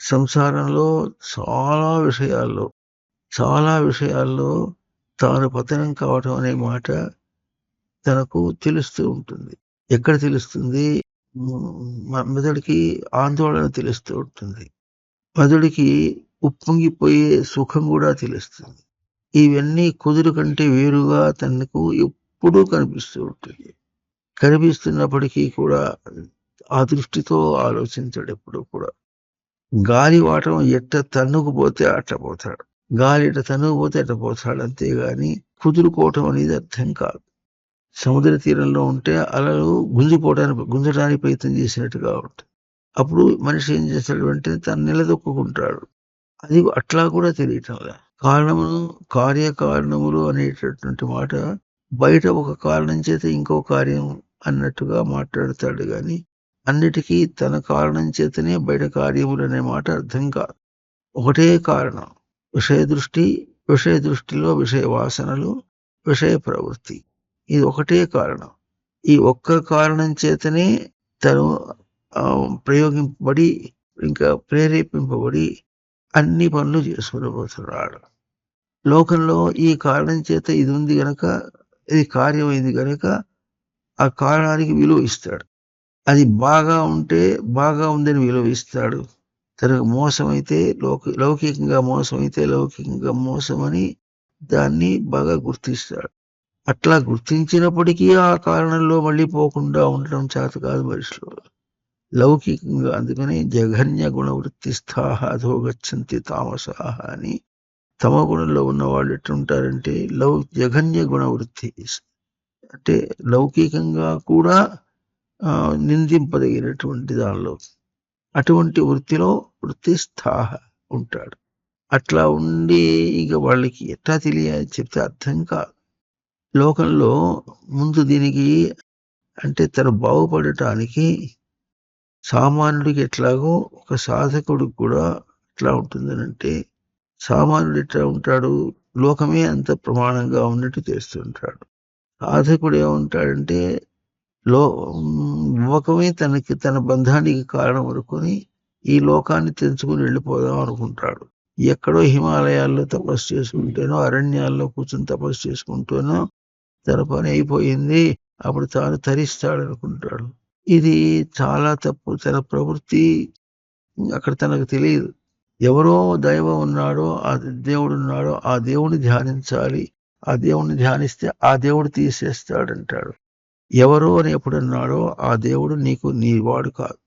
సంసారంలో చాలా విషయాల్లో చాలా విషయాల్లో తాను పతనం కావటం అనే మాట తనకు తెలుస్తూ ఉంటుంది. ఎక్కడ తెలుస్తుంది? మెదడికి ఆందోళన తెలుస్తూ ఉంటుంది. మెదడికి ఉప్పొంగిపోయే సుఖం కూడా తెలుస్తుంది. ఇవన్నీ కుదురు కంటే వేరుగా తనకు ఎప్పుడూ కనిపిస్తూ ఉంటుంది. కనిపిస్తున్నప్పటికీ కూడా ఆ దృష్టితో ఆలోచించాడు ఎప్పుడు కూడా. గాలి వాటం ఎట్ట తన్నుకుపోతే అట్ట పోతాడు. గాలి ఎట్ట తన్నుకుపోతే అట్ట పోతాడు అంతేగాని కుదురుకోవటం అనేది అర్థం కాదు. సముద్ర తీరంలో ఉంటే అలలు గుంజిపోవడానికి గుంజడానికి ప్రయత్నం చేసినట్టుగా ఉంటుంది. అప్పుడు మనిషి ఏం చేస్తాడు వెంటనే తను నిలదొక్కుంటాడు అది అట్లా కూడా తెలియటం కారణము కారణములు కార్యకారణములు అనేటటువంటి మాట బయట ఒక కారణం చేత ఇంకో కార్యం అన్నట్టుగా మాట్లాడతాడు కానీ అన్నిటికీ తన కారణం చేతనే బయట కార్యములు అనే మాట అర్థం కాదు. ఒకటే కారణం విషయ దృష్టి విషయ దృష్టిలో విషయ వాసనలు విషయ ప్రవృత్తి. ఇది ఒకటే కారణం. ఈ ఒక్క కారణం చేతనే తను ఆ, ప్రయోగింపబడి ఇంకా ప్రేరేపింపబడి అన్ని పనులు చేసుకునిపోతున్నాడు లోకంలో ఈ కారణం చేత ఇది ఉంది గనక ఇది కార్యమైంది గనక ఆ కారణానికి విలువ ఇస్తాడు. అది బాగా ఉంటే బాగా ఉందని విలువ ఇస్తాడు తనకు మోసమైతే లౌకి లౌకికంగా మోసమైతే లౌకికంగా మోసమని దాన్ని బాగా గుర్తిస్తాడు. అట్లా గుర్తించినప్పటికీ ఆ కారణంలో మళ్ళీ పోకుండా ఉండడం చేత కాదు మనుషులు లౌకికంగా అందుకని జఘన్య గుణవృత్తి స్థాహ అధోగచ్చంతి తామసాహ అని తమ గుణంలో ఉన్న వాళ్ళు ఎట్లుంటారంటే లౌ జఘన్య గుణవృత్తి. అంటే లౌకికంగా కూడా నిందింపదగినటువంటి దానిలో. అటువంటి వృత్తిలో వృత్తి స్థాహ ఉంటాడు. అట్లా ఉండి ఇక వాళ్ళకి ఎట్లా తెలియాలి చెప్తే అర్థం కాదు. లోకంలో ముందు దీనికి అంటే తను బాగుపడటానికి సామాన్యుడికి ఎట్లాగో ఒక సాధకుడికి కూడా ఎట్లా ఉంటుందనంటే సామాన్యుడు ఎట్లా ఉంటాడు? లోకమే అంత ప్రమాణంగా ఉన్నట్టు చేస్తుంటాడు సాధకుడు ఏముంటాడంటే లో నమ్మకమే తనకి తన బంధానికి కారణం అనుకుని ఈ లోకాన్ని తెంచుకుని వెళ్ళిపోదాం అనుకుంటాడు. ఎక్కడో హిమాలయాల్లో తపస్సు చేసుకుంటేనో అరణ్యాల్లో కూర్చొని తపస్సు చేసుకుంటూనో తన పని అయిపోయింది. అప్పుడు తాను తరిస్తాడు అనుకుంటాడు ఇది చాలా తప్పు. తన ప్రవృత్తి అక్కడ తనకు తెలియదు. ఎవరో దైవం ఉన్నాడో ఆ దేవుడు ఉన్నాడో ఆ దేవుడిని ధ్యానించాలి. ఆ దేవుడిని ధ్యానిస్తే ఆ దేవుడు తీసేస్తాడంటాడు. ఎవరు అని ఎప్పుడన్నాడో ఆ దేవుడు నీకు నీ వాడు కాదు.